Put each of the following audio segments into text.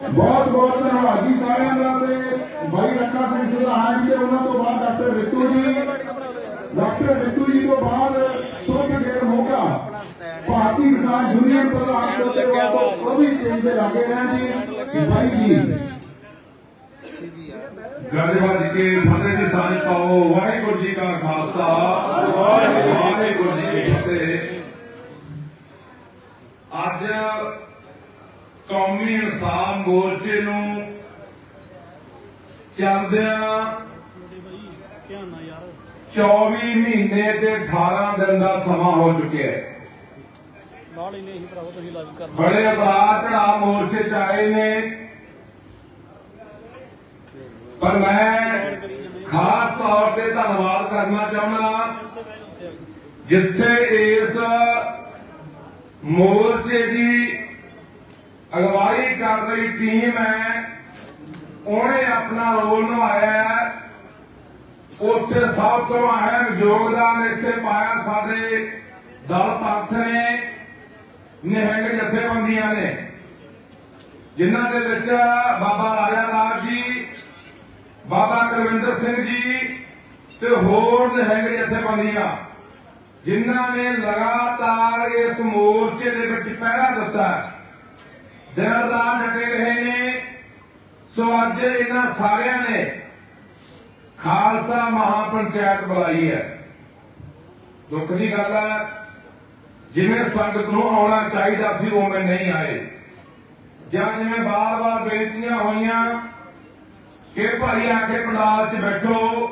ਬਹੁਤ ਬਹੁਤ ਧੰਨਵਾਦ ਜੀ ਸਾਰਿਆਂ ਦਾ ਤੇ ਬਾਈ ਰੱਖਾ ਸਿੰਘ ਸਿਧਾਣਾ ਜੀ ਤੇ ਉਹਨਾਂ ਤੋਂ ਬਾਅਦ ਡਾਕਟਰ ਰਿਤੂ ਜੀ। ਡਾਕਟਰ ਰਿਤੂ ਜੀ ਤੋਂ ਬਾਅਦ ਸੁਖ ਗੇਰ ਮੋਗਾ ਭਾਰਤੀ ਕਿਸਾਨ ਯੂਨੀਅਨ ਪ੍ਰਧਾਨ ਤੋਂ ਉਹ ਵੀ ਚੇਂਜ ਦੇ ਲੱਗੇ ਰਹੇ ਜੀ। ਬਾਈ ਜੀ। ਗਰਦਵਾਜ ਕੇ ਫਤਿਹ ਦੀ ਸਾਂਝ ਪਾਓ। ਵਾਹਿਗੁਰੂ ਜੀ ਕਾ ਖਾਲਸਾ। ਵਾਹਿਗੁਰੂ ਜੀ ਕੀ ਫਤਿਹ। ਅੱਜ ਕੌਮੀ ਇਨਸਾਨ ਮੋਰਚੇ ਨੂੰ ਚੱਲਦਿਆਂ 24 ਮਹੀਨੇ ਤੇ 18 ਦਿਨ ਦਾ ਸਮਾਂ ਹੋ ਚੁੱਕਿਆ ਹੈ। ਨਾਲ ਹੀ ਨਹੀਂ ਭਰਾਵਾ ਤੁਸੀਂ ਲਾਈਵ ਕਰ ਬੜੇ ਉਤਾਰ ਚੜਾਅ ਮੋਰਚੇ ਚ ਆਏ ਨੇ। ਪਰ ਮੈਂ ਖਾਸ ਤੌਰ ਤੇ ਧੰਨਵਾਦ ਕਰਨਾ ਚਾਹੁੰਦਾ ਜਿੱਥੇ ਇਸ ਮੋਰਚੇ ਦੀ ਅਗਵਾਈ ਕਰ ਰਹੀ ਟੀਮ ਹੈ। ਉਹਨੇ ਆਪਣਾ ਰੋਲ ਨਿਭਾਇਆ ਉੱਥੇ ਸਭ ਤੋਂ ਅਹਿਮ ਯੋਗਦਾਨ ਇੱਥੇ ਪਾਇਆ ਸਾਡੇ ਦਲ ਪੰਥ ਨੇ, ਨਿਹੰਗ ਜਥੇਬੰਦੀਆਂ ਨੇ। ਜਿਨ੍ਹਾਂ ਦੇ ਵਿੱਚ ਬਾਬਾ ਰਾਜਾ ਲਾਲ ਜੀ, ਬਾਬਾ ਕੁਲਵਿੰਦਰ ਸਿੰਘ ਜੀ ਤੇ ਹੋਰ ਨਿਹੰਗ ਜਥੇਬੰਦੀਆਂ, ਜਿਨ੍ਹਾਂ ਨੇ ਲਗਾਤਾਰ ਇਸ ਮੋਰਚੇ ਦੇ ਵਿੱਚ ਪਹਿਰਾ ਦਿੱਤਾ ਦਿਨ ਰਾਤ ਡਟੇ ਰਹੇ ਨੇ। ਸੋ ਅੱਜ ਇਹਨਾਂ ਸਾਰਿਆਂ ਨੇ ਖਾਲਸਾ ਮਹਾਪੰਚਾਇਤ ਬੁਲਾਈ ਹੈ। ਦੁੱਖ ਦੀ ਗੱਲ ਹੈ, ਜਿਵੇਂ ਸੰਗਤ ਨੂੰ ਆਉਣਾ ਚਾਹੀਦਾ ਸੀ, ਉਵੇਂ ਨਹੀਂ ਆਏ। ਜਾਂ ਜਿਵੇਂ ਬਾਰ-ਬਾਰ ਬੇਨਤੀਆਂ ਹੋਈਆਂ ਕਿ ਭਾਈ ਆ ਕੇ ਪੰਡਾਲ 'ਚ ਬੈਠੋ,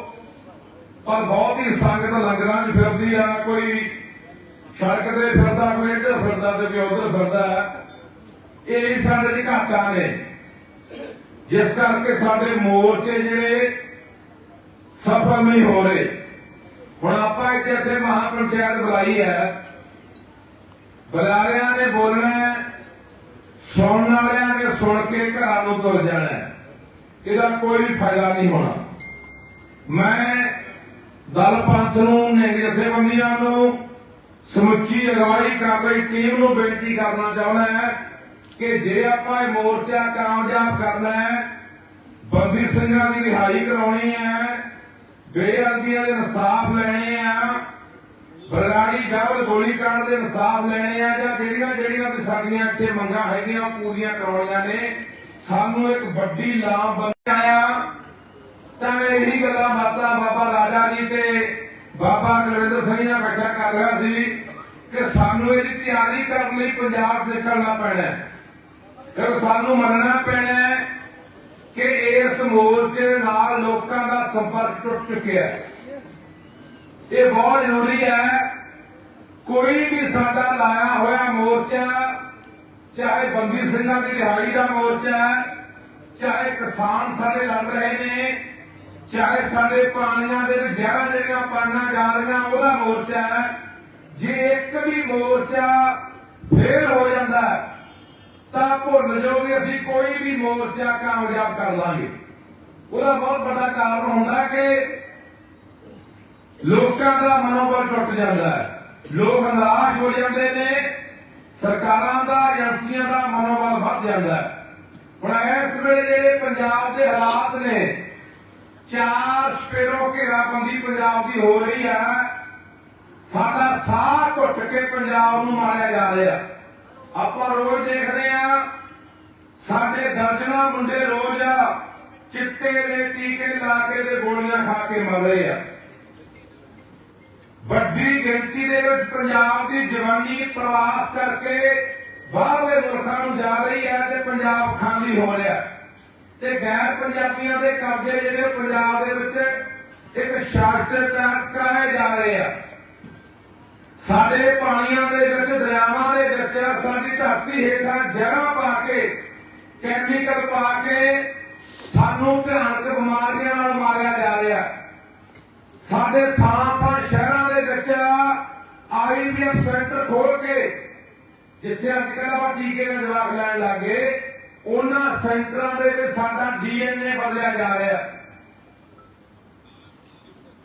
ਪਰ ਬਹੁਤ ਹੀ ਸੰਗਤ ਲੰਗਰਾਂ 'ਚ ਫਿਰਦੀ ਆ, ਕੋਈ ਸੜਕ ਤੇ ਫਿਰਦਾ, ਕੋਈ ਇੱਧਰ ਫਿਰਦਾ ਤੇ ਕੋਈ ਉੱਧਰ ਫਿਰਦਾ। ਇਹ ਸਾਡੇ ਦੇ ਘਾਟਾਂ ਨੇ ਜਿਸ ਕਰਕੇ ਸਾਡੇ ਮੋਰਚੇ ਜਿਹੜੇ ਸਫਲ ਨਹੀਂ ਹੋ ਰਹੇ। ਹੁਣ ਆਪਾਂ ਇੱਥੇ ਇੱਥੇ ਮਹਾਪੰਚਾਇਤ ਬੁਲਾਈ ਹੈ। ਬੁਲਾਰਿਆਂ ਨੇ ਬੋਲਣਾ ਸੁਣਨ ਵਾਲਿਆਂ ਨੇ ਸੁਣ ਕੇ ਘਰਾਂ ਨੂੰ ਤੁਰ ਜਾਣਾ ਇਹਦਾ ਕੋਈ ਫਾਇਦਾ ਨਹੀਂ ਹੋਣਾ। ਮੈਂ ਦਲ ਪੰਥ ਨੂੰ ਨੇ ਜਥੇਬੰਦੀਆਂ ਨੂੰ ਸਮੁੱਚੀ ਅਗਵਾਈ ਕਰ ਰਹੀ ਟੀਮ ਨੂੰ ਬੇਨਤੀ ਕਰਨਾ ਚਾਹੁੰਦਾ ਹੈ ਕਿ ਜੇ ਆਪਾਂ ਇਹ ਮੋਰਚਾ ਕਾਮਯਾਬ ਕਰਨਾ ਹੈ, ਬੰਦੀ ਸਿੰਘਾਂ ਦੀ ਰਿਹਾਈ ਕਰਾਉਣੀ ਹੈ ਬੇਅਦਬੀਆਂ ਦੇ ਇਨਸਾਫ ਲੈਣੇ ਆ, ਬਰਗਾੜੀ ਡਬਲ ਗੋਲੀकांड ਦੇ ਇਨਸਾਫ ਲੈਣੇ ਆ, ਜਾਂ ਜਿਹੜੀਆਂ ਜਿਹੜੀਆਂ ਵੀ ਸਾਡੀਆਂ ਇੱਥੇ ਮੰਗਾਂ ਹੈਗੀਆਂ ਪੂਰੀਆਂ ਕਰਾਉਣੀਆਂ ਨੇ, ਸਾਨੂੰ ਇੱਕ ਵੱਡੀ ਲਾਭ ਬਣ ਤਾਂ ਇਹੀ ਗੱਲਾਂ ਬਾਤਾਂ ਬਾਬਾ ਰਾਜਾ ਜੀ ਤੇ ਬਾਬਾ ਕੁਲਵਿੰਦਰ ਸਿੰਘ ਨਾਲ ਬੈਠਾ ਕਰ ਰਿਹਾ ਸੀ ਕਿ ਸਾਨੂੰ ਇਹਦੀ ਤਿਆਰੀ ਕਰਨ ਲਈ ਪੰਜਾਬ ਨਿਕਲਣਾ ਪੈਣਾ ਹੈ। ਫਿਰ ਸਾਨੂੰ ਮੰਨਣਾ ਪੈਣਾ ਕਿ ਇਸ ਮੋਰਚੇ ਨਾਲ ਲੋਕਾਂ ਦਾ ਸੰਪਰਕ ਟੁੱਟ ਚੁੱਕਿਆ ਹੈ। ਇਹ ਬਹੁਤ ਜ਼ਰੂਰੀ ਹੈ। ਕੋਈ ਵੀ ਸਾਡਾ ਲਾਇਆ ਹੋਇਆ ਮੋਰਚਾ ਚਾਹੇ ਬੰਦੀ ਸਿੰਘਾਂ ਦੀ ਰਿਹਾਈ ਦਾ ਮੋਰਚਾ ਹੈ ਚਾਹੇ ਕਿਸਾਨ ਸਾਡੇ ਲੜ ਰਹੇ ਨੇ ਚਾਹੇ ਸਾਡੇ ਪਾਣੀਆਂ ਦੇ ਜ਼ਹਿਰਾਂ ਜਿਹੜੀਆਂ ਪਾਣੀਆਂ ਜਾ ਰਹੀਆਂ ਉਹਦਾ ਮੋਰਚਾ ਹੈ। ਜੇ ਇੱਕ ਵੀ ਮੋਰਚਾ ਫੇਲ ਹੋ ਜਾਂਦਾ ਹੈ, ਤਾਂ ਭੁੱਲ ਜਾਓ ਵੀ ਅਸੀਂ ਕੋਈ ਵੀ ਮੋਰਚਾ ਕਾਮਯਾਬ ਕਰ ਲਾਂਗੇ। ਉਹਦਾ ਬਹੁਤ ਵੱਡਾ ਕਾਰਨ ਹੁੰਦਾ ਕਿ ਲੋਕਾਂ ਦਾ ਮਨੋਬਲ ਟੁੱਟ ਜਾਂਦਾ ਹੈ। ਲੋਕ ਨਿਰਾਸ਼ ਹੋ ਜਾਂਦੇ ਨੇ, ਸਰਕਾਰਾਂ ਦਾ, ਏਜੰਸੀਆਂ ਦਾ ਮਨੋਬਲ ਵੱਧ ਜਾਂਦਾ ਹੈ। ਹੁਣ ਇਸ ਵੇਲੇ ਜਿਹੜੇ ਪੰਜਾਬ ਦੇ ਹਾਲਾਤ ਨੇ, ਚਾਰ ਸਪੇਰੋ ਘੇਰਾਬੰਦੀ ਪੰਜਾਬ ਦੀ ਹੋ ਰਹੀ ਹੈ। ਸਾਡਾ ਸਾਹ ਘੁੱਟ ਕੇ ਪੰਜਾਬ ਨੂੰ ਮਾਰਿਆ ਜਾ ਰਿਹਾ। ਆਪਾਂ ਰੋਜ਼ ਦੇਖਦੇ ਆ ਸਾਡੇ ਦਰਜਨਾਂ ਮੁੰਡੇ ਰੋਜ਼ ਚਿੱਟੇ ਦੇ ਟੀਕੇ ਲਾ ਕੇ ਤੇ ਗੋਲੀਆਂ ਖਾ ਕੇ ਮਰ ਰਹੇ ਆ। ਵੱਡੀ ਗਿਣਤੀ ਦੇ ਵਿੱਚ ਪੰਜਾਬ ਦੀ ਜਵਾਨੀ ਪ੍ਰਵਾਸ ਕਰਕੇ ਬਾਹਰਲੇ ਮੁਲਕਾਂ ਨੂੰ ਜਾ ਰਹੀ ਹੈ ਤੇ ਪੰਜਾਬ ਖਾਲੀ ਹੋ ਰਿਹਾ ਤੇ ਗੈਰ ਪੰਜਾਬੀਆਂ ਦੇ ਕਬਜ਼ੇ ਜਿਹੜੇ ਪੰਜਾਬ ਦੇ ਵਿੱਚ ਇੱਕ ਸ਼ਾਸਤਰ ਕਰਾਏ ਜਾ ਰਹੇ ਆ। ਸਾਡੇ ਪਾਣੀਆਂ ਦੇ ਵਿੱਚ, ਦਰਿਆਵਾਂ ਦੇ ਵਿੱਚ ਸਾਡੀ ਧਰਤੀ ਹੇਠਾਂ ਜਗ੍ਹਾ ਪਾ ਕੇ ਕੈਮੀਕਲ ਪਾ ਕੇ ਸਾਨੂੰ ਭਿਆਨਕ ਬਿਮਾਰੀਆਂ ਨਾਲ ਮਾਰਿਆ ਜਾ ਰਿਹਾ। ਸਾਡੇ ਥਾਂ ਥਾਂ ਸ਼ਹਿਰਾਂ ਦੇ ਵਿੱਚ ਆਈਵੀਐਫ ਸੈਂਟਰ ਖੋਲ ਕੇ, ਜਿੱਥੇ ਅੱਜ ਕੱਲ੍ਹ ਆਪਾਂ ਟੀਕੇ ਦੇ ਜਵਾਬ ਲੈਣ ਲੱਗੇ ਉਹਨਾਂ ਸੈਂਟਰਾਂ ਦੇ ਵਿੱਚ ਸਾਡਾ ਡੀਐਨਏ ਬਦਲਿਆ ਜਾ ਰਿਹਾ।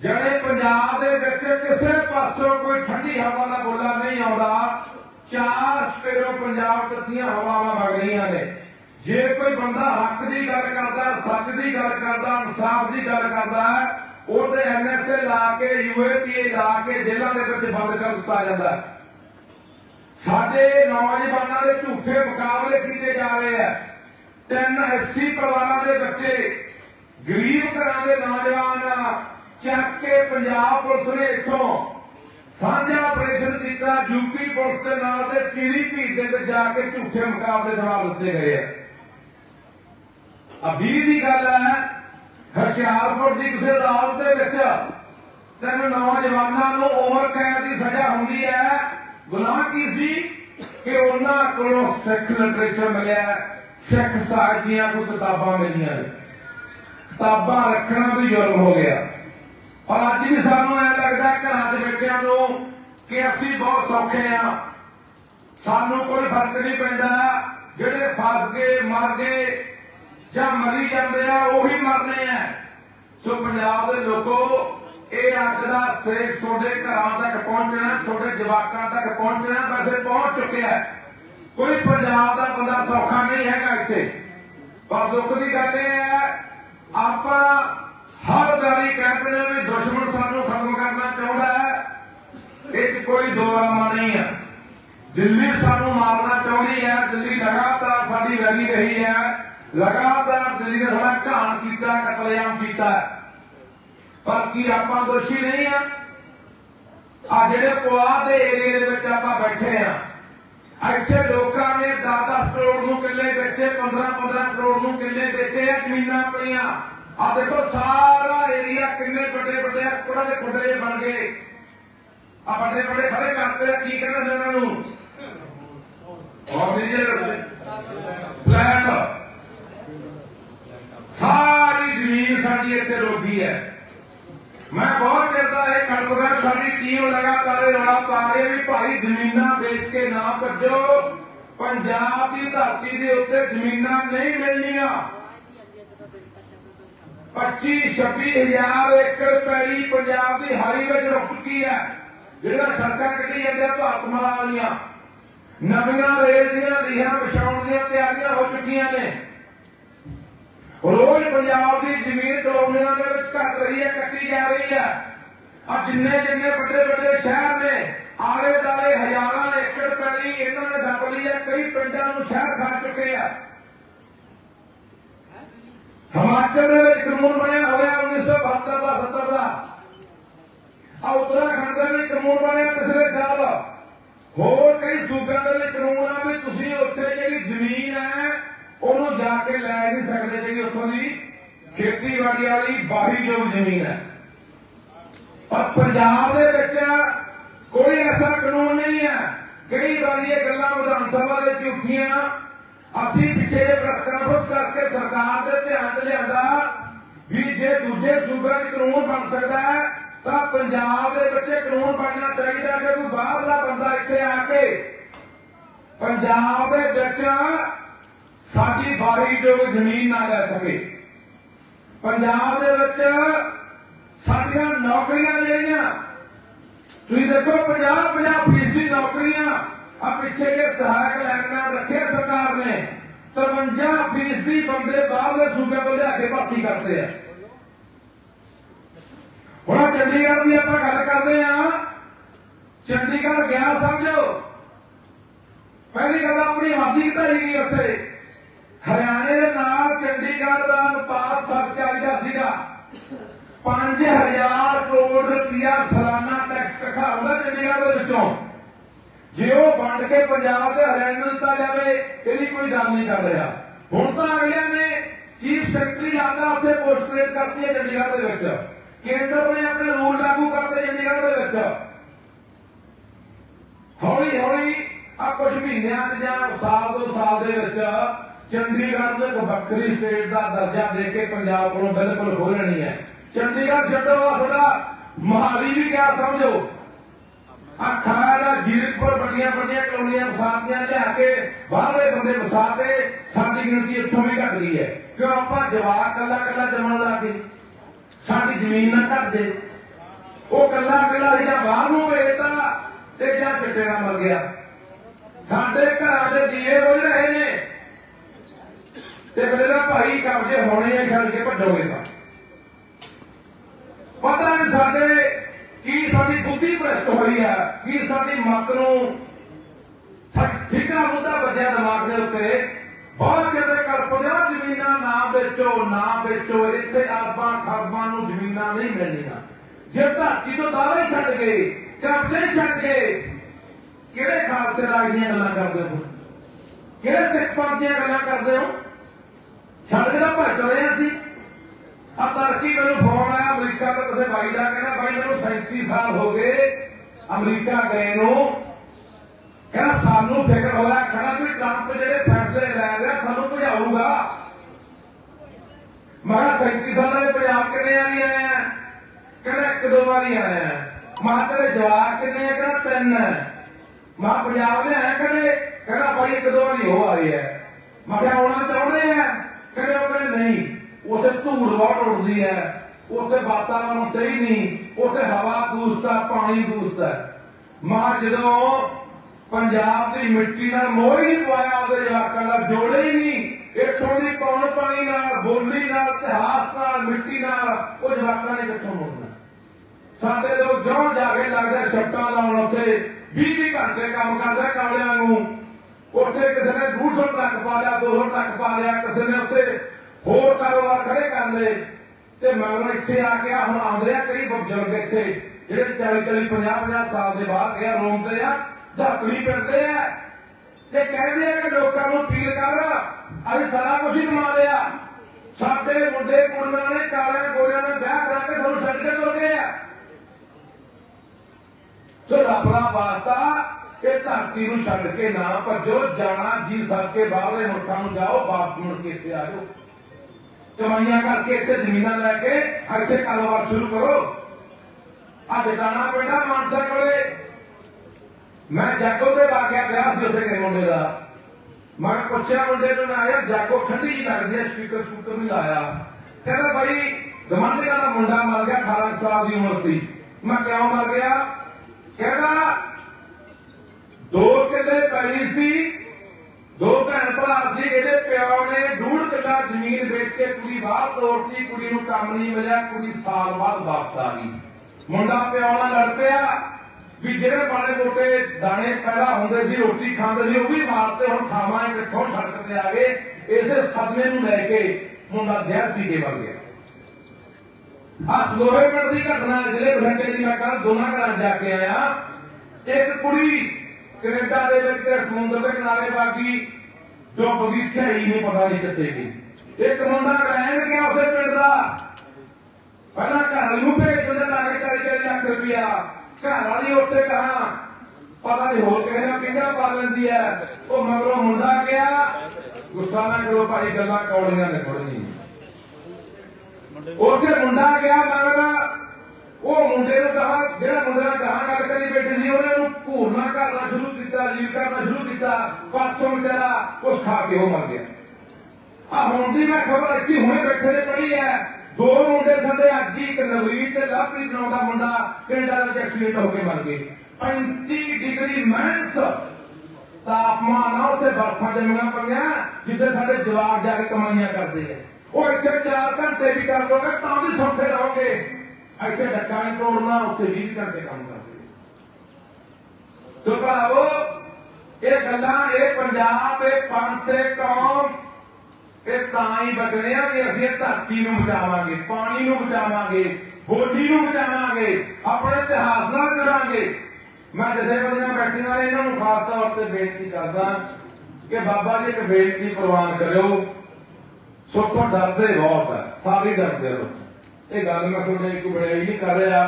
ਜਿਹੜੇ ਪੰਜਾਬ ਦੇ ਵਿੱਚ ਕਿਸੇ ਪਾਸੋਂ ਕੋਈ ਠੰਡੀ ਹਵਾ ਦਾ ਬੋਲਾ ਨਹੀਂ ਆਉਂਦਾ ਚਾਰ ਸਪੇਰੋ ਪੰਜਾਬ ਤੱਕੀਆਂ ਹਵਾਵਾਂ ਵਗ ਰਹੀਆਂ ਨੇ। ਜੇ ਕੋਈ ਬੰਦਾ ਹੱਕ ਦੀ ਗੱਲ ਕਰਦਾ ਸੱਚ ਦੀ ਗੱਲ ਕਰਦਾ ਇਨਸਾਫ ਦੀ ਗੱਲ ਕਰਦਾ ਹੈ, ਐਨਐਸਏ ਲਾ ਕੇ ਯੂਏਪੀਏ ਲਾ ਕੇ ਜੇਲ੍ਹਾਂ ਦੇ ਵਿੱਚ ਬੰਦ ਕਰ ਦਿੱਤਾ ਜਾਂਦਾ। ਸਾਡੇ ਨੌਜਵਾਨਾਂ ਦੇ ਝੂਠੇ ਮੁਕਾਬਲੇ ਕੀਤੇ ਜਾ ਰਹੇ ਆ। ਤਿੰਨ 80 ਪਰਿਵਾਰਾਂ ਦੇ ਬੱਚੇ ਗਰੀਬ ਘਰਾਂ ਦੇ ਨੌਜਵਾਨ ਚੱਕ ਕੇ ਪੰਜਾਬ ਪੁਲਿਸ ਨੇ ਇੱਥੋਂ ਸਾਂਝਾ ਆਪਰੇਸ਼ਨ ਕੀਤਾ। ਯੂਪੀ ਪੁਲਿਸ ਦੇ ਨਾਲ ਤੇ ਪੀੜੀਪੀ ਦੇ ਵਿੱਚ ਜਾ ਕੇ ਝੂਠੇ ਮੁਕਾਬਲੇ ਜਵਾਬ ਦਿੱਤੇ ਗਏ ਆ। ਅਭੀ ਦੀ ਗੱਲ ਹੈ, ਹੁਸ਼ਿਆਰਪੁਰ ਦੀ ਕਿਸੇ ਅਦਾਲਤ ਦੇ ਵਿੱਚ ਤਿੰਨ ਨੌਜਵਾਨਾਂ ਨੂੰ ਉਮਰ ਕੈਦ ਦੀ ਸਜ਼ਾ ਹੁੰਦੀ ਹੈ। ਗੁਨਾਹ ਕੀ ਸੀ? ਕਿ ਉਹਨਾਂ ਕੋਲੋਂ ਸਿੱਖ ਲਿਟਰੇਚਰ ਮਿਲਿਆ ਸਿੱਖ ਸਾਹਿਤ ਦੀਆਂ ਕੋਈ ਕਿਤਾਬਾਂ ਮਿਲੀਆਂ ਨੇ। ਕਿਤਾਬਾਂ ਰੱਖਣਾ ਵੀ ਜ਼ੁਲਮ ਹੋ ਗਿਆ। ਔਰ ਅੱਜ ਵੀ ਸਾਨੂੰ ਐ ਲੱਗਦਾ ਘਰਾਂ ਦੇ ਬੱਚਿਆਂ ਨੂੰ ਕਿ ਅਸੀਂ ਬਹੁਤ ਸੌਖੇ ਆ। ਸਾਨੂੰ ਕੋਈ ਫ਼ਰਕ ਨਹੀਂ ਪੈਂਦਾ। ਜਿਹੜੇ ਫਸ ਗਏ, ਮਰ ਗਏ ਜਾਂ ਮਰੀ ਜਾਂਦੇ ਆ, ਉਹੀ ਮਰਨੇ ਆ। ਸੋ ਪੰਜਾਬ ਦੇ ਲੋਕੋ, ਇਹ ਅੱਗ ਦਾ ਸੇਕ ਤੁਹਾਡੇ ਘਰਾਂ ਤੱਕ ਪਹੁੰਚਣਾ, ਤੁਹਾਡੇ ਜਵਾਕਾਂ ਤੱਕ ਪਹੁੰਚਣਾ ਵੈਸੇ ਪਹੁੰਚ ਚੁੱਕਿਆ ਕੋਈ ਪੰਜਾਬ ਦਾ ਬੰਦਾ ਸੌਖਾ ਨਹੀਂ ਹੈਗਾ ਇੱਥੇ। ਪਰ ਦੁੱਖ ਦੀ ਗੱਲ ਇਹ ਹੈ, ਆਪਾਂ ਹਰ ਵਾਰੀ ਕਹਿੰਦੇ ਨੇ ਵੀ ਦੁਸ਼ਮਣ ਸਾਨੂੰ ਖਤਮ ਕਰਨਾ ਚਾਹੁੰਦਾ ਹੈ। ਇਹ ਕੋਈ ਦੋ ਨਹੀਂ ਹੈ ਦਿੱਲੀ ਸਾਨੂੰ ਮਾਰਨਾ ਚਾਹੁੰਦੀ ਹੈ। ਦਿੱਲੀ ਲਗਾਤਾਰ ਸਾਡੀ ਵੈਰੀ ਰਹੀ ਹੈ। ਲਗਾਤਾਰ ਦਿੱਲੀ ਨੇ ਸਾਡਾ ਘਾਣ ਕੀਤਾ, ਕਤਲੇਆਮ ਕੀਤਾ। ਪਰ ਕੀ ਆਪਾਂ ਦੋਸ਼ੀ ਨਹੀਂ ਆ? ਆ ਜਿਹੜੇ ਪੁਆਧ ਦੇ ਏਰੀਏ ਦੇ ਵਿੱਚ ਆਪਾਂ ਬੈਠੇ ਆ। ਇੱਥੇ ਲੋਕਾਂ ਨੇ 10-10 ਕਰੋੜ ਨੂੰ ਕਿੱਲੇ ਵੇਚੇ 15-15 ਕਰੋੜ ਨੂੰ ਕਿੱਲੇ ਵੇਚੇ ਆ, ਜ਼ਮੀਨਾਂ ਆਪਣੀਆਂ। ਆ ਦੇਖੋ ਸਾਰਾ ਏਰੀਆ ਕਿੰਨੇ ਵੱਡੇ ਵੱਡੇ ਕੁੜਾ ਦੇ ਖੁੱਡੇ ਬਣ ਗਏ। ਆ ਵੱਡੇ ਵੱਡੇ ਖੜੇ ਕਰਤੇ ਕੀ ਕਹਿੰਦੇ ਨੇ ਉਹਨਾਂ ਨੂੰ? ਔਰ ਫਲੈਟ ਸਾਰੀ ਜ਼ਮੀਨ ਸਾਡੀ ਇੱਥੇ ਰੋਕੀ ਹੈ। ਮੈਂ ਬਹੁਤ ਚਿਰ ਇਹ ਕਰਦਾ ਸਾਡੀ ਟੀਮ ਲਗਾਤਾਰ ਇਹ ਰੌਲਾ ਪਾ ਰਹੀ ਵੀ ਭਾਈ ਜ਼ਮੀਨਾਂ ਵੇਚ ਕੇ ਨਾ ਭੱਜੋ। ਪੰਜਾਬ ਦੀ ਧਰਤੀ ਦੇ ਉੱਤੇ ਜ਼ਮੀਨਾਂ ਨਹੀਂ ਮਿਲਣੀਆਂ। 25 26000 ਏਕੜ ਪੈਲੀ ਪੰਜਾਬ ਦੀ ਹਾਰੀ ਵਿੱਚ ਰੁਕ ਚੁੱਕੀ ਹੈ। ਜਿਹੜਾ ਸੜਕਾਂ ਕੱਢੀ ਜਾਂਦੇ ਭਾਰਤ ਮਾਲਾ ਵਾਲੀਆਂ। ਨਵੀਆਂ ਰੇਲ ਦੀਆਂ ਲੀਹਾਂ ਵਿਛਾਉਣ ਦੀਆਂ ਤਿਆਰੀਆਂ ਹੋ ਚੁੱਕੀਆਂ ਨੇ। ਰੋਜ਼ ਪੰਜਾਬ ਦੀ ਜ਼ਮੀਨ ਕਲੋਨੀਆਂ ਦੇ ਵਿੱਚ ਘਟ ਰਹੀ ਹੈ, ਕੱਟੀ ਜਾ ਰਹੀ ਹੈ। ਆ ਜਿੰਨੇ ਜਿੰਨੇ ਵੱਡੇ ਵੱਡੇ ਸ਼ਹਿਰ ਨੇ ਆਲੇ ਦਾਲੇ ਹਜ਼ਾਰਾਂ ਏਕੜ ਪੈਲੀ ਇਹਨਾਂ ਨੇ ਦੱਬ ਲਈ ਹੈ, ਕਈ ਪਿੰਡਾਂ ਨੂੰ ਸ਼ਹਿਰ ਖਾ ਚੁੱਕੇ ਆ। ਹਿਮਾਚਲ ਦੇ ਵਿੱਚ ਕਾਨੂੰਨ ਬਣਿਆ ਹੋਇਆ 1972 ਦਾ 70 ਦਾ। ਆ ਉੱਤਰਾਖੰਡ ਦੇ ਵਿੱਚ ਕਾਨੂੰਨ ਬਣਿਆ ਪਿਛਲੇ ਸਾਲ। ਹੋਰ ਕਈ ਸੂਬਿਆਂ ਦੇ ਵਿੱਚ ਕਾਨੂੰਨ ਆ ਵੀ ਤੁਸੀਂ ਉੱਥੇ ਜਿਹੜੀ ਜ਼ਮੀਨ ਹੈ, ਉਹਨੂੰ ਜਾ ਕੇ ਲੈ ਨਹੀਂ ਸਕਦੇ ਜਿਹੜੀ ਉੱਥੋਂ ਦੀ ਖੇਤੀਬਾੜੀ ਵਾਲੀ ਬਾਹੀ ਜੋ ਜ਼ਮੀਨ ਹੈ। ਪਰ ਪੰਜਾਬ ਦੇ ਵਿੱਚ ਕੋਈ ਐਸਾ ਕਾਨੂੰਨ ਨਹੀਂ ਹੈ। ਕਈ ਵਾਰੀ ਇਹ ਗੱਲਾਂ ਵਿਧਾਨ ਸਭਾ ਦੇ ਵਿੱਚ ਉੱਠੀਆਂ। ਅਸੀਂ ਪਿੱਛੇ ਜੇ ਕਰਕੇ ਸਰਕਾਰ ਦੇ ਧਿਆਨ ਲਿਆਂਦਾ ਵੀ ਜੇ ਦੂਜੇ ਸੂਬਿਆਂ 'ਚ ਕਾਨੂੰਨ ਬਣ ਸਕਦਾ ਹੈ, ਤਾਂ ਪੰਜਾਬ ਦੇ ਵਿੱਚ ਕਾਨੂੰਨ ਬਣਨਾ ਚਾਹੀਦਾ ਕਿ ਕੋਈ ਬਾਹਰਲਾ ਬੰਦਾ ਇੱਥੇ ਆ ਕੇ ਪੰਜਾਬ ਦੇ ਵਿੱਚ ਸਾਡੀ ਬਾਰੀ ਜੋ ਜ਼ਮੀਨ ਨਾ ਲੈ ਸਕੇ। ਪੰਜਾਬ ਦੇ ਵਿੱਚ ਸਾਡੀਆਂ ਨੌਕਰੀਆਂ ਜਿਹੜੀਆਂ, ਤੁਸੀਂ ਦੇਖੋ 50 50 ਫੀਸਦੀ ਨੌਕਰੀਆਂ ਆ ਪਿੱਛੇ ਜੇ ਸਹਾਇਕ ਲੈਣਾ ਰੱਖੇ ਸਰਕਾਰ ਨੇ 53 ਫੀਸਦੀ ਬੰਦੇ ਬਾਹਰਲੇ ਸੂਬਿਆਂ ਤੋਂ ਲਿਆ ਕੇ ਭਰਤੀ ਕਰਦੇ ਆ। ਹੁਣ ਚੰਡੀਗੜ੍ਹ ਦੀ ਆਪਾਂ ਗੱਲ ਕਰਦੇ ਆ। ਚੰਡੀਗੜ੍ਹ ਗਿਆ ਸਮਝੋ। ਪਹਿਲੀ ਗੱਲ ਆਪਣੀ ਆਬਾਦੀ ਘਟਾਈ ਗਈ ਉੱਥੇ। ਹਰਿਆਣੇ ਦੇ ਨਾਲ ਚੰਡੀਗੜ੍ਹ ਦਾ ਅਨੁਪਾਤ ਸਭ ਚੱਲਦਾ ਸੀਗਾ। 5000 ਕਰੋੜ ਰੁਪਇਆ ਸਾਲਾਨਾ ਟੈਕਸ ਇਕੱਠਾ ਚੰਡੀਗੜ੍ਹ ਦੇ ਵਿੱਚੋਂ। ਜੇ ਉਹ ਵੰਡ ਕੇ ਪੰਜਾਬ ਤੇ ਹਰਿਆਣਾ ਨੂੰ ਦਿੱਤਾ ਜਾਵੇ, ਇਹਦੀ ਕੋਈ ਗੱਲ ਨਹੀਂ ਕਰ ਰਿਹਾ। ਹੁਣ ਤਾਂ ਅਗਲਿਆਂ ਨੇ ਚੀਫ ਸੈਕਟਰੀ ਆਂਦਾ ਉੱਥੇ ਪੋਸਟ ਕ੍ਰੀਏਟ ਕਰਤੀ ਹੈ ਚੰਡੀਗੜ੍ਹ ਦੇ ਵਿੱਚ। ਕੇਂਦਰ ਨੇ ਆਪਣੇ ਰੂਲ ਲਾਗੂ ਕਰਤੇ ਚੰਡੀਗੜ੍ਹ ਦੇ ਵਿੱਚ। ਹੌਲੀ ਹੌਲੀ ਆ ਕੁਝ ਮਹੀਨਿਆਂ ਚ ਜਾਂ ਸਾਲ ਦੋ ਸਾਲ ਦੇ ਵਿੱਚ ਚੰਡੀਗੜ੍ਹ ਨੂੰ ਇੱਕ ਵੱਖਰੀ ਸਟੇਟ ਦਾ ਦਰਜਾ ਦੇ ਕੇ ਪੰਜਾਬ ਕੋਲੋਂ ਬਿਲਕੁਲ ਹੋ ਲੈਣੀ ਹੈ। ਚੰਡੀਗੜ੍ਹ ਛੱਡੋ ਆ ਥੋੜਾ ਮਹਾਲੀ ਵੀ ਕਿਆ ਸਮਝੋ। ਆ ਖਾੜਾ ਜੀਰਕਪੁਰ ਵੱਡੀਆਂ ਵੱਡੀਆਂ ਕਲੋਨੀਆਂ ਵਸਾਤੀਆਂ ਲਿਆ ਕੇ ਬਾਹਰਲੇ ਬੰਦੇ ਵਸਾ ਕੇ ਸਾਡੀ ਗਿਣਤੀ ਇੱਥੋਂ ਵੀ ਘਟ ਗਈ ਹੈ। ਕਿਉਂ ਆਪਾਂ ਜਵਾਕ ਕੱਲਾ ਕੱਲਾ ਜੰਮਣ ਲੱਗੇ ਸਾਡੀ ਜ਼ਮੀਨ ਨਾ ਘਟ ਜੇ। ਉਹ ਕੱਲਾ ਕੱਲਾ ਜਾਂ ਬਾਹਰ ਨੂੰ ਵੇਚਦਾ ਤੇ ਜਾਂ ਚਿੱਟੇ ਨਾਲ ਮਰ ਗਿਆ। ਸਾਡੇ ਘਰਾਂ ਦੇ ਦੀਏ ਬੁਝ ਰਹੇ ਨੇ। ਤੇ ਮੇਰੇ ਦਾ ਭਾਈ ਕਬਜ਼ੇ ਹੋਣੇ ਆ, ਛੱਡ ਕੇ ਭੱਜੋਗੇ ਤਾਂ। ਪਤਾ ਨਹੀਂ ਸਾਡੇ ਕੀ ਸਾਡੀ ਬੁੱਧੀ ਭ੍ਰਸ਼ਟ ਹੋਈ ਹੈ ਕੀ ਸਾਡੀ ਮੱਤ ਨੂੰ ਠਿਕਾ ਮੁੱਦਾ ਵੱਜਿਆ ਦਿਮਾਗ ਦੇ ਉੱਤੇ। ਬਹੁਤ ਕਿਤੇ ਕਰ 50 ਜ਼ਮੀਨਾਂ ਨਾ ਵੇਚੋ ਨਾ ਵੇਚੋ, ਇੱਥੇ ਅਰਬਾਂ ਖਰਬਾਂ ਨੂੰ ਜ਼ਮੀਨਾਂ ਨਹੀਂ ਮਿਲਣੀਆਂ। ਜੇ ਧਰਤੀ ਤੋਂ ਦਾਅਵੇ ਛੱਡ ਗਏ ਕਬਜ਼ੇ ਛੱਡ ਗਏ, ਕਿਹੜੇ ਖਾਲਸੇ ਰਾਜ ਦੀਆਂ ਗੱਲਾਂ ਕਰਦੇ ਹੋ? ਕਿਹੜੇ ਸਿੱਖ ਪੰਥ ਦੀਆਂ ਗੱਲਾਂ ਕਰਦੇ ਹੋ? ਛੱਡ ਕੇ ਤਾਂ ਭੱਜ ਰਹੇ ਸੀ ਆ ਤਰਕੀ ਮੈਨੂੰ ਫੋਨ ਆਇਆ, ਅਮਰੀਕਾ ਤੋਂ ਕਿਸੇ ਬਾਈ ਦਾ ਕਹਿੰਦਾ, ਬਾਈ, ਮੈਨੂੰ 37 ਸਾਲ ਹੋ ਗਏ, ਅਮਰੀਕਾ ਗਏ ਨੂੰ। ਕਹਿੰਦਾ, ਸਾਨੂੰ ਫਿਕਰ ਹੋਇਆ ਕਹਿੰਦਾ ਵੀ ਟਰੰਪ ਜਿਹੜੇ ਫੈਸਲੇ ਲੈ ਰਿਹਾ, ਸਾਨੂੰ ਭਜਾਊਗਾ। ਮੈਂ ਕਿਹਾ 37 ਸਾਲਾਂ ਦੇ ਪੰਜਾਬ ਕਿੰਨੇ ਵਾਰੀ ਆਇਆ ਕਹਿੰਦਾ, ਇੱਕ ਦੋ ਵਾਰੀ ਆਏ ਆ। ਮੈਂ ਤੇਰੇ ਜਵਾਕ ਕਿੰਨੇ ਆ? ਕਹਿੰਦਾ, ਤਿੰਨ ਆ। ਮੈਂ ਕਿਹਾ, ਪੰਜਾਬ ਦੇ ਆਇਆ ਕਦੇ? ਕਹਿੰਦਾ ਭਾਈ ਇੱਕ ਦੋ ਵਾਰੀ ਹੋ ਰਹੀ ਹੈ। ਮੈਂ ਕਿਹਾ, ਆਉਣਾ ਚਾਹੁੰਦੇ ਆ? ਕਹਿੰਦੇ, ਉਹ ਕਹਿੰਦੇ, ਨਹੀਂ। ਉੱਥੇ ਧੂੜ ਬਹੁਤ ਉੱਡਦੀ ਹੈ। ਉੱਥੇ ਵਾਤਾਵਰਣ ਸਹੀ ਨਹੀਂ। ਉੱਥੇ ਹਵਾ ਦੂਸ਼ਿਤ ਪਾਣੀ ਦੂਸ਼ਿਤ ਮਾਂ ਜਦੋਂ ਪੰਜਾਬ ਦੀ ਮਿੱਟੀ ਨਾਲ ਮੋਹ ਹੀ ਪਾਇਆ ਉਹਦੇ ਜਵਾਕਾਂ ਦਾ ਜੋੜੇ ਹੀ ਨਹੀਂ। ਇੱਥੋਂ ਦੀ ਪੌਣ ਪਾਣੀ ਨਾਲ, ਬੋਲੀ ਨਾਲ, ਇਤਿਹਾਸ ਨਾਲ, ਮਿੱਟੀ ਨਾਲ, ਉਹ ਜਵਾਕਾਂ ਨੇ ਕਿੱਥੋਂ ਮੁੜਨਾ? ਸਾਡੇ ਲੋਕ ਜੋਂ ਜਾ ਕੇ ਲੱਗਦਾ ਛੱਟਾਂ ਲਾਉਣ ਉੱਥੇ 20 ਘੰਟੇ ਕੰਮ ਕਰਦਾ ਕਾਲਿਆਂ ਨੂੰ। ਉੱਥੇ ਕਿਸੇ ਨੇ 200 ਟਰੱਕ ਪਾ ਲਿਆ 200 ਟਰੱਕ ਪਾ ਲਿਆ, ਕਿਸੇ ਨੇ ਉੱਥੇ ਹੋਰ ਕਾਰੋਬਾਰ ਖੜੇ ਕਰ ਲਏ। ਤੇ ਮਗਰੋਂ ਇੱਥੇ ਆ ਕੇ ਹੁਣ ਆਉਂਦੇ ਆ ਕਈ ਬਜ਼ੁਰਗ ਇੱਥੇ, ਜਿਹੜੇ 40 40 50 50 ਸਾਲ ਦੇ ਬਾਅਦ ਗਿਆ ਰੋਂਦੇ ਆ ਧਰਤੀ ਫਿਰਦੇ ਆ। ਤੇ ਕਹਿੰਦੇ ਆ ਕਿ ਲੋਕਾਂ ਨੂੰ ਅਪੀਲ ਕਰ, ਅਸੀਂ ਸਾਰਾ ਕੁਝ ਹੀ ਕਮਾ ਲਿਆ। ਸਾਡੇ ਮੁੰਡੇ ਕੁੜੀਆਂ ਨੇ ਕਾਲਿਆਂ ਗੋਰਿਆਂ ਨੇ ਵਿਆਹ ਕਰਾ ਕੇ ਤੁਹਾਨੂੰ ਛੱਡ ਕੇ ਤੁਰ ਗਏ ਆ। ਸੋ ਰੱਬ ਦਾ ਵਾਸਤਾ ਇਹ ਧਰਤੀ ਨੂੰ ਛੱਡ ਕੇ ਨਾ ਭੱਜੋ, ਜਾਣਾ ਜੀ ਸਰ ਕੇ ਬਾਹਰਲੇ ਮੁਲਕਾਂ ਨੂੰ ਜਾਓ, ਵਾਪਸ ਮੁੜ ਕੇ ਇੱਥੇ ਆ ਜਾਓ। ਕਮਾਈਆਂ ਕਰਕੇ ਇੱਥੇ ਜ਼ਮੀਨਾਂ ਲੈ ਕੇ ਇੱਥੇ ਕਾਰੋਬਾਰ ਸ਼ੁਰੂ ਕਰੋ। ਆ ਜਟਾਣਾ ਪਿੰਡਾ ਮਾਨਸਾ ਕੋਲੇ। ਮੈਂ ਜਾਗੋ ਤੇ ਵਾਗਿਆ ਵਿਆਹ ਸੀ ਉੱਥੇ ਕਿਸੇ ਮੁੰਡੇ ਦਾ। ਮੈਂ ਪੁੱਛਿਆ ਮੁੰਡੇ ਨੂੰ, ਨਾ ਯਾਰ ਜਾਗੋ ਠੰਡੀ ਜੀ ਲੱਗਦੀ ਹੈ, ਸਪੀਕਰ ਸਪੀਕਰ ਨਹੀਂ ਲਾਇਆ। ਕਹਿੰਦਾ ਭਾਈ ਗਮੰਡਿਆਂ ਦਾ ਮੁੰਡਾ ਮਰ ਗਿਆ 18 ਸਾਲ ਦੀ ਉਮਰ ਸੀ। ਮੈਂ ਕਿਉਂ ਮਰ ਗਿਆ? ਕਹਿੰਦਾ, ਦੋ ਕਿੱਲੇ ਪੈਲੀ ਸੀ ਦੋ ਭੈਣ ਭਰਾ ਸੀ ਇਹਦੇ ਪਿਓ ਨੇ ਡੂਢ ਜ਼ਮੀਨ ਵੇਚ ਕੇ ਕੁੜੀ ਬਾਹਰ ਤੋਰਤੀ, ਕੁੜੀ ਨੂੰ ਕੰਮ ਨਹੀਂ ਮਿਲਿਆ, ਕੁੜੀ ਸਾਲ ਬਾਅਦ ਵਾਪਸ ਆ ਗਈ। ਮੁੰਡਾ ਪਿਓ ਨਾਲ ਲੜ ਪਿਆ ਵੀ ਜਿਹੜੇ ਬਾਲੇ ਮੋਟੇ ਦਾਣੇ ਪਹਿਲਾਂ ਹੁੰਦੇ ਸੀ, ਰੋਟੀ ਖਾਂਦੇ ਸੀ, ਉਹ ਵੀ ਮਾਰਤੇ ਹੁਣ ਖਾਵਾਂਗੇ ਕਿੱਥੋਂ ਸੜਕ ਤੇ ਆ ਗਏ, ਇਸੇ ਸਦਮੇ ਨੂੰ ਲੈ ਕੇ ਮੁੰਡਾ ਜ਼ਹਿਰ ਪੀ ਕੇ ਮਰ ਗਿਆ। ਆ ਸਲੋਵੇ ਦੀ ਘਟਨਾ, ਜ਼ਿਲ੍ਹੇ ਬਠਿੰਡੇ ਦੀ ਮੈਂ ਕੱਲ ਦੋਨਾਂ ਘਰਾਂ ਜਾ ਕੇ ਆਇਆ। ਇੱਕ ਕੁੜੀ ਕੈਨੇਡਾ ਦੇ ਵਿੱਚ ਸਮੁੰਦਰ ਦੇ ਕਿਨਾਰੇ ਬਾਗੀ ਜੋ ਬਗੀਚਾ ਹੀ ਨਹੀਂ ਪਤਾ ਨਹੀਂ ਕਿੱਥੇ ਗਈ। ਇੱਕ ਮੁੰਡਾ ਰਹਿਣ ਗਿਆ ਉਸੇ ਪਿੰਡ ਦਾ। ਪਹਿਲਾਂ ਘਰ ਨੂੰ ਭੇਜ ਲੱਗ ਕੇ ਚਾਲੀ ਲੱਖ ਰੁਪਇਆ। ਘਰ ਵਾਲੀ ਉੱਥੇ ਕਹਾ, ਪਤਾ ਨਹੀਂ ਹੋਰ ਕਿਸੇ ਨਾਲ ਕਿੰਨਾ ਪਾ ਲੈਂਦੀ ਹੈ ਉਹ ਮਗਰੋਂ ਮੁੰਡਾ ਗਿਆ। ਗੁੱਸਾ ਨਾ ਕਰੋ ਭਾਈ, ਗੱਲਾਂ ਕੌੜੀਆਂ ਨੇ ਥੋੜੀਆਂ ਉੱਥੇ ਮੁੰਡਾ ਗਿਆ ਮਗਰ। ਉਹ ਮੁੰਡੇ ਨੂੰ ਕਹਾ, ਜਿਹੜਾ ਮੁੰਡੇ ਨਾਲ ਕਹਾ ਗੱਲ ਕਰੀ ਬੈਠੀ ਸੀ, ਉਹਨੇ ਨੂੰ ਘੂਰਨਾ ਕਰਨਾ ਸ਼ੁਰੂ ਕੀਤਾ, ਲੀਕ ਕਰਨਾ ਸ਼ੁਰੂ ਕੀਤਾ। ਪਾਸੋਂ ਵਿਚਾਰਾ ਉਸ ਖਾ ਕੇ ਉਹ ਮਰ ਗਿਆ। ਆ ਹੁਣ ਦੀ ਮੈਂ ਖਬਰ ਇੱਥੇ ਹੁਣੇ ਬੈਠੇ ਨੇ ਪੜੀ ਹੈ। ਦੋ ਮੁੰਡੇ ਸਾਡੇ ਅੱਜ ਹੀ ਇੱਕ ਨਵੀਰ ਤੇ ਲਵਪ੍ਰੀਤ ਨਾਮ ਦਾ ਮੁੰਡਾ ਕੈਨੇਡਾ ਵਿੱਚ ਐਕਸੀਡੈਂਟ ਹੋ ਕੇ ਮਰ ਗਏ। 35 ਡਿਗਰੀ ਮਾਈਨਸ ਤਾਪਮਾਨ ਆ, ਉੱਥੇ ਬਰਫਾਂ ਜੰਮੀਆਂ ਪਈਆਂ, ਜਿੱਥੇ ਸਾਡੇ ਜਵਾਕ ਜਾ ਕੇ ਕਮਾਈਆਂ ਕਰਦੇ ਆ। ਉਹ ਇੱਥੇ 4 ਘੰਟੇ ਵੀ ਕਰ ਲੋਗੇ ਤਾਂ ਵੀ ਸੌਖੇ ਰਹੋਗੇ। ਇੱਥੇ ਡੱਕਾ ਨਹੀਂ ਤੋੜਨਾ, ਉੱਥੇ 20 ਘੰਟੇ ਕੰਮ ਕਰਦੇ ਸੋ ਭਰਾਵੋ, ਇਹ ਗੱਲਾਂ ਇਹ ਪੰਜਾਬ ਦੇ ਪੰਥ ਇਹ ਕੌਮ ਇਹ ਤਾਂ ਹੀ ਬਚਣੇ ਆ ਵੀ ਅਸੀਂ ਧਰਤੀ ਨੂੰ ਬਚਾਵਾਂਗੇ, ਪਾਣੀ ਨੂੰ ਬਚਾਵਾਂਗੇ, ਬੋਲੀ ਨੂੰ ਬਚਾਵਾਂਗੇ, ਆਪਣੇ ਇਤਿਹਾਸ ਨਾਲ ਜੁੜਾਂਗੇ। ਮੈਂ ਜਥੇਬੰਦੀਆਂ ਬੈਠੀਆਂ ਨੇ ਇਹਨਾਂ ਨੂੰ ਖਾਸ ਤੌਰ ਤੇ ਬੇਨਤੀ ਕਰਦਾ ਕਿ ਬਾਬਾ ਜੀ ਇੱਕ ਬੇਨਤੀ ਪ੍ਰਵਾਨ ਕਰਿਓ। ਸੋਥੋਂ ਡਰਦੇ ਬਹੁਤ ਹੈ ਸਾਰੇ ਡਰਦੇ ਰਹੋ ਇਹ ਗੱਲ ਮੈਂ ਤੁਹਾਡੇ ਇੱਕ ਬੜੇ ਨਹੀਂ ਕਰ ਰਿਹਾ,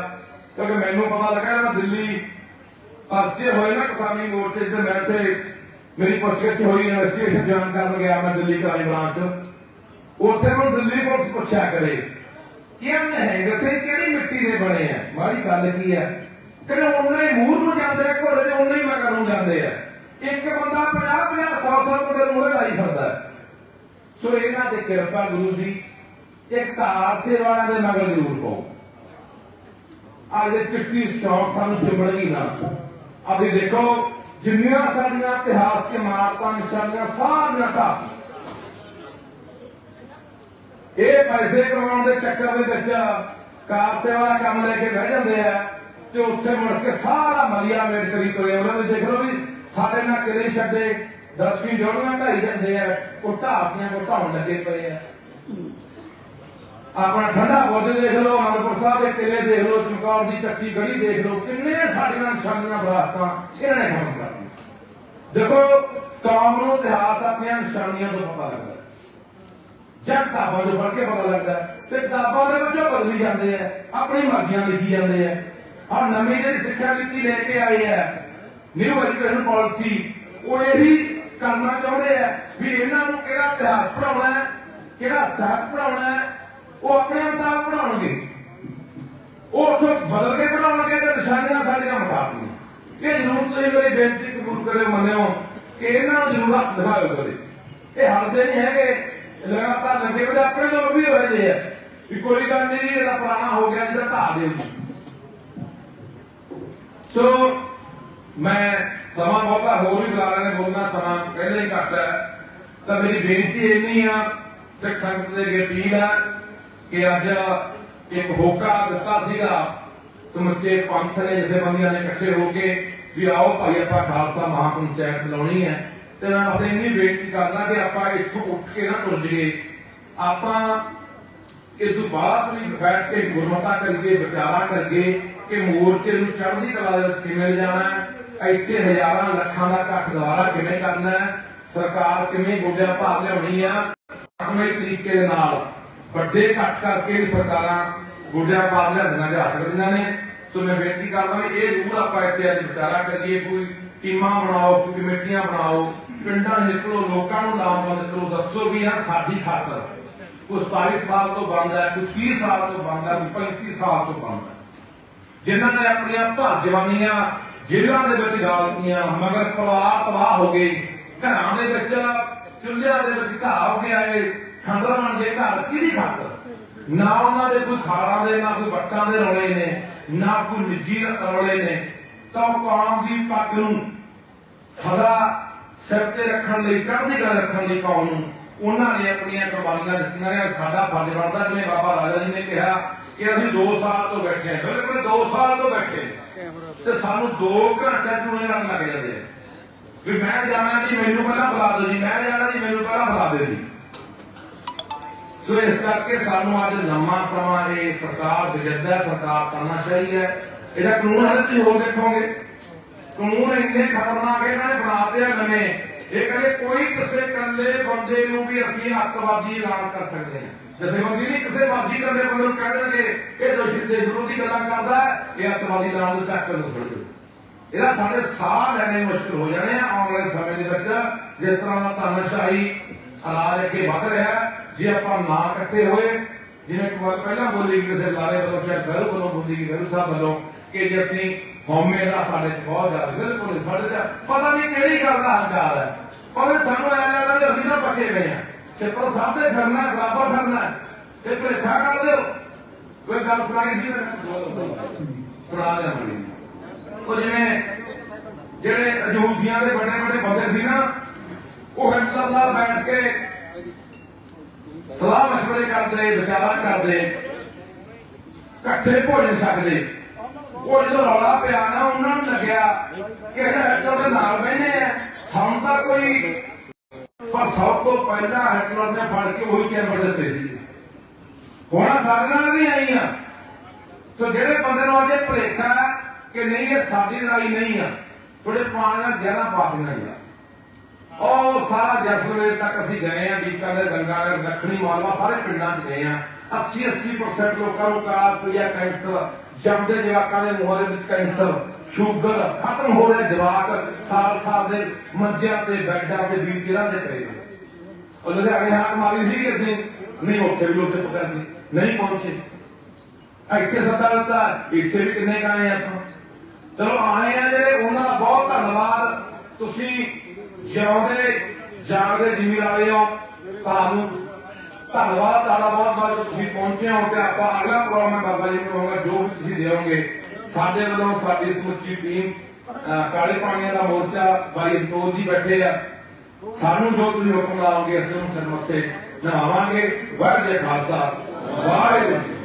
ਕਿਉਂਕਿ ਮੈਨੂੰ ਪਤਾ ਲੱਗਾ ਮੈਂ ਦਿੱਲੀ ਪਰਚੇ ਹੋਏ ਨਾ ਕਿਸਾਨੀ ਮੋਰਚੇ ਤੇ ਮੈਂ ਤੇ ਮੇਰੀ ਪੁੱਛਗਿੱਛ ਹੋਈ ਇਨਵੈਸਟੀਗੇਸ਼ਨ ਜੁਆਇਨ ਕਰਨ ਗਿਆ ਮੈਂ ਦਿੱਲੀ ਕਰਾਈ ਬ੍ਰਾਂਚ ਉੱਥੇ ਮੈਨੂੰ ਦਿੱਲੀ ਪੁਲਿਸ ਪੁੱਛਿਆ ਕਰੇ ਕਿ ਇਹ ਨਹਿੰਗ ਕਿਹੜੀ ਮਿੱਟੀ ਦੇ ਬਣੇ ਆ? ਮਾੜੀ ਗੱਲ ਕੀ ਹੈ ਕਿ ਉਹਨੇ ਹੀ ਨੂੰ ਜਾਂਦੇ ਆ, ਘੋੜੇ ਦੇ ਉਹਨੇ ਹੀ ਮਗਰ ਨੂੰ ਜਾਂਦੇ ਆ। ਇੱਕ ਬੰਦਾ 50 50 100 100 ਬੰਦੇ ਨੂੰ ਮੂਹਰੇ ਲਾਈ ਫਿਰਦਾ। ਸੋ ਇਹਨਾਂ ਦੀ ਕਿਰਪਾ ਗੁਰੂ ਜੀ, ਇੱਕ ਹਾਸੇ ਵਾਲਿਆਂ ਦੇ ਮਗਰ ਜ਼ਰੂਰ ਪਾਓ। ਅੱਜ ਚਿੱਟੀ ਸ਼ੌਕ ਸਾਨੂੰ ਚਿੰਬੜਨੀ ਨਾ। ਅਸੀਂ ਦੇਖੋ ਜਿੰਨੀਆਂ ਸਾਡੀਆਂ ਇਤਿਹਾਸ ਕੇ ਮਾਰਤਾਂ ਨਿਸ਼ਾਨੀਆਂ, ਸਾਰੀਆਂ ਢਾਹ ਇਹ ਪੈਸੇ ਕਮਾਉਣ ਦੇ ਚੱਕਰ ਦੇ ਵਿੱਚ ਕਾਰ ਸੇਵਾ ਦਾ ਕੰਮ ਲੈ ਕੇ ਬਹਿ ਜਾਂਦੇ ਆ ਤੇ ਉੱਥੇ ਮੁੜ ਕੇ ਸਾਰਾ ਮਲੀਆ ਮੇਟ ਕਰੀ ਤੋਏ ਉਹਨਾਂ ਨੂੰ ਦੇਖ ਲਓ ਵੀ ਸਾਡੇ ਨਾਲ ਕਿਲੇ ਛੱਡੇ ਦਸਵੀਂ ਜੋੜੀਆਂ ਢਾਈ ਜਾਂਦੇ ਆ, ਉਹ ਢਾਪੀਆਂ ਕੋ ਢਾਉਣ ਲੱਗੇ ਪਏ ਆ। ਆਪਣਾ ਠੰਡਾ ਬੁਰਜ ਦੇਖ ਲਓ, ਅਨੰਦਪੁਰ ਸਾਹਿਬ ਦੇ ਕਿਲੇ ਦੇਖ ਲਓ, ਚਮਕੌਰ ਦੀ ਚੱਕੀ ਗਲੀ ਦੇਖ ਲਓ, ਕਿੰਨੇ ਸਾਡੀਆਂ ਨਿਸ਼ਾਨੀਆਂ ਬਰਾਸਤਾਂ ਇਹਨਾਂ ਨੇ ਖਤਮ ਕਰਤੀਆਂ ਦੇਖੋ, ਕੌਮ ਨੂੰ ਇਤਿਹਾਸ ਆਪਣੀਆਂ ਨਿਸ਼ਾਨੀਆਂ ਤੋਂ ਪਤਾ ਲੱਗਦਾ ਜਾਂ ਕਿਤਾਬਾਂ ਤੋਂ ਪੜ੍ਹ ਕੇ ਪਤਾ ਲੱਗਦਾ ਤੇ ਕਿਤਾਬਾਂ ਦੇ ਵਿੱਚੋਂ ਬਦਲੀ ਜਾਂਦੇ ਆ ਆਪਣੀ ਮਰਜ਼ੀਆਂ ਲਿਖੀ ਜਾਂਦੇ ਆ ਆ ਨਵੀਂ ਜਿਹੜੀ ਸਿੱਖਿਆ ਨੀਤੀ ਲੈ ਕੇ ਆਏ ਆ ਨਿਊ ਐਜੂਕੇਸ਼ਨ ਪਾਲਿਸੀ ਉਹ ਇਹੀ ਕਰਨਾ ਚਾਹੁੰਦੇ ਆ ਵੀ ਇਹਨਾਂ ਨੂੰ ਕਿਹੜਾ ਇਤਿਹਾਸ ਪੜਾਉਣਾ ਹੈ, ਕਿਹੜਾ ਸਾਹਿਤ ਪੜਾਉਣਾ ਹੈ ਉਹ ਆਪਣੇ ਮੁਤਾਬਕ ਪੜਾਉਣਗੇ ਉਹ ਉੱਥੋਂ ਬਦਲ ਕੇ ਪੜਾਉਣਗੇ ਤੇ ਨਿਸ਼ਾਨੀਆਂ ਸਾਡੀਆਂ ਮੁਕਾਬਲੀਆਂ ਇਹ ਜ਼ਰੂਰ ਤੁਸੀਂ ਮੇਰੀ ਬੇਨਤੀ ਕਬੂਲ ਕਰੇ ਮੰਨਿਓ ਕਿ ਇਹਨਾਂ ਨੂੰ ਜ਼ਰੂਰ ਹੱਥ ਦਿਖਾਓ ਕਰੇ ਇਹ ਹਲਦੇ ਨਹੀਂ ਹੈਗੇ। ਲਗਾਤਾਰ ਲੱਗੇ ਹੋਏ, ਆਪਣੇ ਲੋਕ ਵੀ ਹੋਏ ਜੇ ਆ। ਵੀ ਕੋਈ ਗੱਲ ਨਹੀਂ ਇਹਦਾ ਪੁਰਾਣਾ ਹੋ ਗਿਆ ਜਿਹੜਾ ਢਾਹ ਦਿਓ ਸੋ ਮੈਂ ਸਮਾਂ ਬਹੁਤਾ ਹੋਰ ਵੀ ਬੁਲਾ ਲੈਣੇ ਬੋਲਣਾ ਸਮਾਂ ਕਹਿੰਦੇ ਹੀ ਘੱਟ ਹੈ। ਤਾਂ ਮੇਰੀ ਬੇਨਤੀ ਇੰਨੀ ਆ, ਸਿੱਖ ਸੰਗਤ ਦੇ ਅੱਗੇ ਅਪੀਲ ਹੈ ਕਿ ਅੱਜ ਇੱਕ ਹੋਕਾ ਦਿੱਤਾ ਸੀਗਾ। ਸਮੁੱਚੇ ਪੰਥ ਨੇ, ਜਥੇਬੰਦੀਆਂ ਨੇ ਇਕੱਠੇ ਹੋ ਕੇ ਵੀ ਆਓ ਭਾਈ ਆਪਾਂ ਖਾਲਸਾ ਮਹਾਪੰਚਾਇਤ ਲਾਉਣੀ ਹੈ। ਤੇ ਮੈਂ ਬਸ ਇੰਨੀ ਬੇਨਤੀ ਕਰਦਾ ਕਿ ਆਪਾਂ ਇੱਥੋਂ ਉੱਠ ਕੇ ਨਾ ਭੁੱਲ ਜਾਈਏ। ਆਪਾਂ ਇਹ ਤੋਂ ਵੀ ਬੈਠ ਕੇ ਗੁਰਮਤਾ ਕਰੀਏ, ਵਿਚਾਰਾ ਕਰੀਏ ਕਿ ਮੋਰਚੇ ਨੂੰ ਚੜ੍ਹਦੀ ਕਲਾ ਦੇ ਵਿੱਚ ਕਿਵੇਂ ਲਿਜਾਣਾ ਹੈ, ਇੱਥੇ ਹਜ਼ਾਰਾਂ ਲੱਖਾਂ ਦਾ ਇਕੱਠ ਦੁਆਰਾ ਕਿਵੇਂ ਕਰਨਾ ਹੈ, ਸਰਕਾਰ ਕਿਵੇਂ ਗੋਡਿਆਂ ਭਾਰ ਲਿਆਉਣੀ ਆ, ਆਪਣੇ ਤਰੀਕੇ ਦੇ ਨਾਲ। ਵੱਡੇ ਇਕੱਠ ਕਰਕੇ ਵੀ ਸਰਕਾਰਾਂ ਗੋਡਿਆਂ ਭਾਰ ਲਿਆਉਣਾ ਨੇ। ਸੋ ਮੈਂ ਬੇਨਤੀ ਕਰਦਾ ਵੀ ਇਹ ਜ਼ਰੂਰ ਆਪਾਂ ਇੱਥੇ ਅੱਜ ਵਿਚਾਰਾ ਕਰੀਏ, ਕੋਈ ਟੀਮਾਂ ਬਣਾਓ ਕਮੇਟੀਆਂ ਬਣਾਓ, ਪਿੰਡਾਂ ਨਿਕਲੋ, ਲੋਕਾਂ ਨੂੰ ਲਾਭਬੰਦ ਕਰੋ ਦੱਸੋ ਵੀ ਆ ਸਾਡੀ ਖਾਤਰ ਕੁਝ 22 ਸਾਲ ਤੋਂ ਬੰਦ ਹੈ 30 ਸਾਲ ਤੋਂ ਬੰਦ ਹੈ ਕੁਝ 35 ਸਾਲ ਤੋਂ ਬੰਦ ਜਿਨ੍ਹਾਂ ਨੇ ਆਪਣੀਆਂ ਭਾਜਵਾਨੀਆਂ ਜੇਲ੍ਹਾਂ ਦੇ ਵਿੱਚ ਡਾਲਤੀਆਂ ਮਗਰ ਪਰਿਵਾਰ ਤਬਾਹ ਹੋ ਗਏ। ਘਰਾਂ ਦੇ ਵਿੱਚ, ਚੁੱਲ੍ਹਿਆਂ ਦੇ ਵਿੱਚ ਘਾਹ ਹੋ ਗਿਆ ਇਹ ਖੰਡਰ ਬਣ ਘਰ, ਕਿਹਦੀ ਖਾਤਰ? ਨਾ ਉਹਨਾਂ ਦੇ ਕੋਈ ਖਾਲਾਂ ਦੇ, ਨਾ ਕੋਈ ਬੱਟਾਂ ਦੇ ਰੌਲੇ ਨੇ, ਨਾ ਕੋਈ ਨਿੱਜੀ ਰੌਲੇ ਨੇ। ਤਾਂ ਕੌਮ ਦੀ ਪੱਗ ਨੂੰ ਸਦਾ ਸਿਰ ਤੇ ਰੱਖਣ ਲਈ, ਚੜ੍ਹਦੀ ਕਲਾ ਰੱਖਣ ਲਈ ਕੌਮ ਨੂੰ ਉਹਨਾਂ ਨੇ ਆਪਣੀਆਂ ਕੁਰਬਾਨੀਆਂ ਦਿੱਤੀਆਂ ਨੇ। ਸਾਡਾ ਫਰਜ਼ ਬਣਦਾ, ਜਿਵੇਂ ਬਾਬਾ ਰਾਜਾ ਜੀ ਨੇ ਕਿਹਾ ਕਿ ਅਸੀਂ 2 ਸਾਲ ਤੋਂ ਬੈਠੇ ਹਾਂ। ਬਿਲਕੁਲ 2 ਸਾਲ ਤੋਂ ਬੈਠੇ ਤੇ ਸਾਨੂੰ 2 ਘੰਟੇ ਟੂਣੇ ਨਾਲ ਲੱਗ ਜਾਂਦੇ ਆ। ਵੀ ਮੈਂ ਜਾਣਾ ਜੀ, ਮੈਨੂੰ ਪਹਿਲਾਂ ਬੁਲਾ ਦਿਓ ਜੀ, ਮੈਂ ਜਾਣਾ ਜੀ, ਮੈਨੂੰ ਪਹਿਲਾਂ ਬੁਲਾ ਦਿਓ ਜੀ। ਸੋ ਇਸ ਕਰਕੇ ਸਾਨੂੰ ਅੱਜ ਲੰਮਾ ਸਮਾਂ ਇਹ ਸਰਕਾਰ ਬਜਦਾ ਸਰਕਾਰ ਕਰਨਾ ਚਾਹੀਦਾ ਹੈ। ਇਹਦਾ ਕਾਨੂੰਨ ਹਾਲੇ ਤੁਸੀਂ ਹੋਰ ਦੇਖੋਗੇ। ਕਾਨੂੰਨ ਇੰਨੇ ਖਤਰਨਾਕ ਇਹਨਾਂ ਨੇ ਬਣਾਤੇ ਆ ਨਵੇਂ। ਇਹ ਕਹਿੰਦੇ ਕੋਈ ਕਿਸੇ ਇਕੱਲੇ ਬੰਦੇ ਨੂੰ ਵੀ ਅਸੀਂ ਅੱਤਵਾਦੀ ਐਲਾਨ ਕਰ ਸਕਦੇ ਹਾਂ। ਜਥੇਬੰਦੀ ਨਹੀਂ ਕਿਸੇ ਮਰਜ਼ੀ ਇਕੱਲੇ ਬੰਦੇ ਨੂੰ ਕਹਿ ਦੇਣਗੇ, ਇਹ ਦੋਸ਼ੀ ਦੇ ਵਿਰੋਧੀ ਗੱਲਾਂ ਕਰਦਾ, ਇਹ ਅੱਤਵਾਦੀ ਐਲਾਨ ਨੂੰ ਚੱਕ ਨੂੰ ਛੱਡ ਦਿਓ ਇਹਦਾ ਸਾਡੇ ਸਾਹ ਲੈਣੇ ਮੁਸ਼ਕਲ ਹੋ ਜਾਣੇ ਆ, ਆਉਣ ਵਾਲੇ ਸਮੇਂ ਦੇ ਵਿੱਚ। ਜਿਸ ਤਰ੍ਹਾਂ ਦਾ ਤਾਨਾਸ਼ਾਹੀ ਹਾਲਾਤ ਅੱਗੇ ਵੱਧ ਰਿਹਾ ਜੇ ਆਪਾਂ ਨਾ ਇਕੱਠੇ ਹੋਏ, ਜਿਵੇਂ ਇੱਕ ਵਾਰ ਪਹਿਲਾਂ ਬੋਲੀ ਕਿਸੇ ਲਾਰੇ ਵੱਲੋਂ, ਸ਼ਾਇਦ ਗਰੂ ਵੱਲੋਂ ਬੋਲੀ ਗਈ ਗਰੂ ਸਾਹਿਬ ਵੱਲੋਂ, ਕਿ ਜੇ ਹਉਮੈ ਦਾ ਸਾਡੇ ਚ ਬਹੁਤ ਜ਼ਿਆਦਾ, ਬਿਲਕੁਲ ਸਾਡੇ ਚ ਪਤਾ ਨਹੀਂ ਕਿਹੜੀ ਗੱਲ ਦਾ ਹੰਕਾਰ ਹੈ। ਪਰ ਸਾਨੂੰ ਐਂ ਲੱਗਦਾ ਕਿ ਅਸੀਂ ਤਾਂ ਪੱਛੇ ਪਏ ਹਾਂ। ਛੇਤਰ ਸਾਹਿਬ ਦੇ ਫਿਰਨਾ, ਬਰਾਬਰ ਫਿਰਨਾ ਤੇ ਭਲੇਖਾ ਕਰ ਦਿਓ। ਕੋਈ ਗੱਲ ਸੁਣਾਈ ਸੀ? ਸੁਣਾ ਦੇ ਮੜੀ ਉਹ ਜਿਵੇਂ, ਜਿਹੜੇ ਅਜੂਬੀਆਂ ਦੇ ਵੱਡੇ ਵੱਡੇ ਬੰਦੇ ਸੀ ਨਾ, ਉਹ ਹਿਟਲਰ ਬੈਠ ਕੇ ਸਲਾਹ ਮਸ਼ਵਰੇ ਕਰਦੇ ਵਿਚਾਰਾ ਕਰਦੇ ਇਕੱਠੇ ਭੋਜਨ ਛਕਦੇ। ਉਹ ਜਦੋਂ ਰੌਲਾ ਪਿਆ ਨਾ, ਉਹਨਾਂ ਨੂੰ ਲੱਗਿਆ ਕਿ ਹਿਟਲਰ ਦੇ ਨਾਲ ਬਹਿਨੇ ਆ। ਸਾਨੂੰ ਤਾਂ ਕੋਈ ਪਰ ਸਭ ਤੋਂ ਪਹਿਲਾਂ ਹਿਟਲਰ ਨੇ ਫੜ ਕੇ ਉਹੀ ਚੈਂਬਰ ਦਿੱਤੇ। ਸੀ ਹੁਣ ਸਾਡੇ ਵੀ ਆਈਆਂ ਸੋ ਜਿਹੜੇ ਬੰਦੇ ਨੂੰ ਅਜੇ ਭੁਲੇਖਾ ਕਿ ਨਹੀਂ, ਇਹ ਸਾਡੀ ਲੜਾਈ ਨਹੀਂ ਆ। ਥੋੜੇ ਪਾਣੀ ਨਾਲ ਜ਼ਹਿਰਾਂ ਪਾ ਦੇਣਾ ਯਾਰ ਸਾਰਾ ਜਸਲਮੇਰ ਤੱਕ ਅਸੀਂ ਗਏ ਆ ਬੀਕਾਨੇਰ, ਗੰਗਾਨਗਰ, ਦੱਖਣੀ ਮਾਲਵਾ, ਸਾਰੇ ਪਿੰਡਾਂ 'ਚ ਗਏ ਆ 80 80% ਲੋਕਾਂ ਨੂੰ ਕਾਰ ਕੈਂਸਰ। ਜੰਮਦੇ ਜਵਾਕਾਂ ਦੇ ਮੂੰਹਾਂ ਦੇ ਵਿੱਚ ਕੈਂਸਰ, ਸ਼ੂਗਰ, ਖਤਮ ਹੋ ਰਿਹਾ ਜਵਾਕ ਸਾਲ ਸਾਲ ਦੇ ਮੰਜਿਆਂ ਤੇ, ਬੈੱਡਾਂ ਤੇ ਵੀਲ ਕਿਹੜਾ ਦੇ ਪਏ ਉਹ ਲੁਧਿਆਣੇ ਹਾਕ ਮਾਰੀ ਸੀ ਕਿ ਅਸੀਂ। ਨਹੀਂ, ਉੱਥੇ ਵੀ ਉੱਥੇ ਪਤਾ ਨਹੀਂ ਨਹੀਂ ਪਹੁੰਚੇ। ਇੱਥੇ ਸੱਤਾ ਦਿੱਤਾ। ਇੱਥੇ ਵੀ ਕਿੰਨੇ ਕਾਏ ਆਪਾਂ। ਚਲੋ ਆਏ ਆ ਜਿਹੜੇ ਉਹਨਾਂ ਦਾ ਬਹੁਤ ਧੰਨਵਾਦ ਤੁਸੀਂ ਜਿਉਂਦੇ, ਜਾਗਦੇ ਜਿਮੀ ਹੋ, ਤੁਹਾਨੂੰ ਧੰਨਵਾਦ, ਤੁਹਾਡਾ ਬਹੁਤ ਬਹੁਤ ਤੁਸੀਂ ਪਹੁੰਚੇ ਹੋ ਤੇ ਆਪਾਂ ਅਗਲਾ ਪ੍ਰੋਗਰਾਮ ਬਾਬਾ ਜੀ ਨੂੰ ਕਹਾਂਗਾ, ਜੋ ਵੀ ਤੁਸੀਂ ਦਿਓਗੇ ਸਾਡੇ ਵੱਲੋਂ ਸਾਡੀ ਸਮੁੱਚੀ ਟੀਮ ਕਾਲੇ ਪਾਣੀਆਂ ਦਾ ਮੋਰਚਾ, ਬਾਈ ਅਨਤੋਲ ਜੀ ਬੈਠੇ ਆ। ਸਾਨੂੰ ਜੋ ਤੁਸੀਂ ਹੁਕਮ ਲਾਓਗੇ, ਅਸੀਂ ਉਹਨੂੰ ਸਿਰ ਨਹਾਵਾਂਗੇ। ਵਾਹਿਗੁਰੂ ਖਾਲਸਾ, ਵਾਹਿਗੁਰੂ ਜੀ